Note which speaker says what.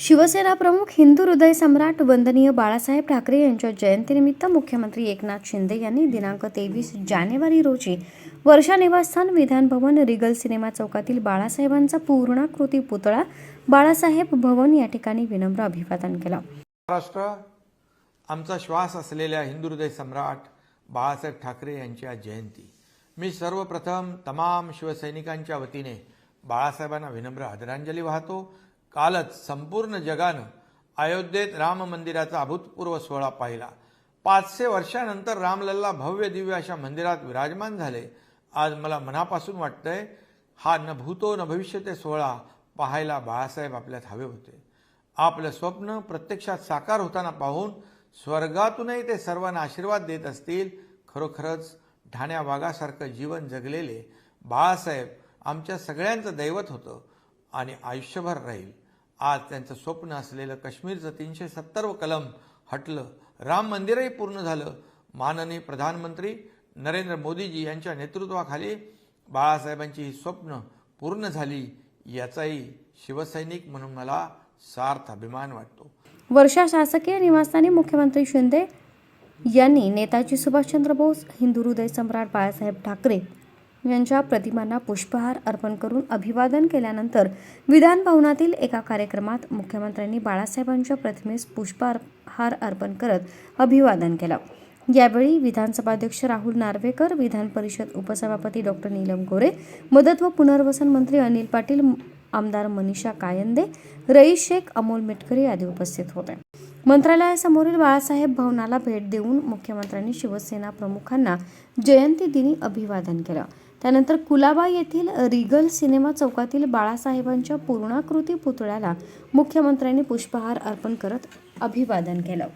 Speaker 1: शिवसेना प्रमुख हिंदू हृदय सम्राट वंदनीय बाळासाहेब ठाकरे यांच्या जयंतीनिमित्त मुख्यमंत्री एकनाथ शिंदे यांनी दिनांक तेवीस जानेवारी रोजी वर्षा निवासस्थान विधानभवन रिगल सिनेमा चौकातील बाळासाहेबांचा पूर्णाकृती पुतळा बाळासाहेब भवन या ठिकाणी विनम्र अभिवादन केलं.
Speaker 2: महाराष्ट्र आमचा श्वास असलेल्या हिंदू हृदय सम्राट बाळासाहेब ठाकरे यांच्या जयंती. मी सर्वप्रथम तमाम शिवसैनिकांच्या वतीने बाळासाहेबांना विनम्र आदरांजली वाहतो. कालच संपूर्ण जगानं अयोध्येत राम मंदिराचा अभूतपूर्व सोहळा पाहिला. पाचशे वर्षानंतर रामलल्ला भव्य दिव्य अशा मंदिरात विराजमान झाले. आज मला मनापासून वाटतंय हा न भूतो न भविष्यते सोहळा पाहायला बाळासाहेब आपल्यात हवे होते. आपलं स्वप्न प्रत्यक्षात साकार होताना पाहून स्वर्गातूनही ते सर्वांना आशीर्वाद देत असतील खरोखरच ढाण्या वाघासारखं जीवन जगलेले बाळासाहेब आमच्या सगळ्यांचं दैवत होतं. आणि आयुष्यभर राहील. आज त्यांचं स्वप्न असलेलं काश्मीरचं तीनशे सत्तर कलम हटलं. राम मंदिरही पूर्ण झालं. माननीय प्रधानमंत्री नरेंद्र मोदीजी यांच्या नेतृत्वाखाली बाळासाहेबांची ही स्वप्न पूर्ण झाली याचाही शिवसैनिक म्हणून मला सार्थ अभिमान वाटतो.
Speaker 1: वर्षा शासकीय निवासस्थानी मुख्यमंत्री शिंदे यांनी नेताजी सुभाषचंद्र बोस हिंदू हृदय सम्राट बाळासाहेब ठाकरे यांच्या प्रतिमांना पुष्पहार अर्पण करून अभिवादन केल्यानंतर विधान भवनातील एका कार्यक्रमात मुख्यमंत्र्यांनी बाळासाहेबांच्या प्रतिमेस पुष्पहार अर्पण करत अभिवादन केलं. यावेळी विधानसभाध्यक्ष राहुल नार्वेकर विधान परिषद उपसभापती डॉक्टर नीलम गोरे मदत व पुनर्वसन मंत्री अनिल पाटील आमदार मनीषा कायंदे रईस शेख अमोल मिटकरी आदी उपस्थित होते. मंत्रालयासमोरील बाळासाहेब भवनाला भेट देऊन मुख्यमंत्र्यांनी शिवसेना प्रमुखांना जयंती दिनी अभिवादन केलं. त्यानंतर कुलाबा येथील रिगल सिनेमा चौकातील बाळासाहेबांच्या पूर्णाकृती पुतळ्याला मुख्यमंत्र्यांनी पुष्पहार अर्पण करत अभिवादन केलं.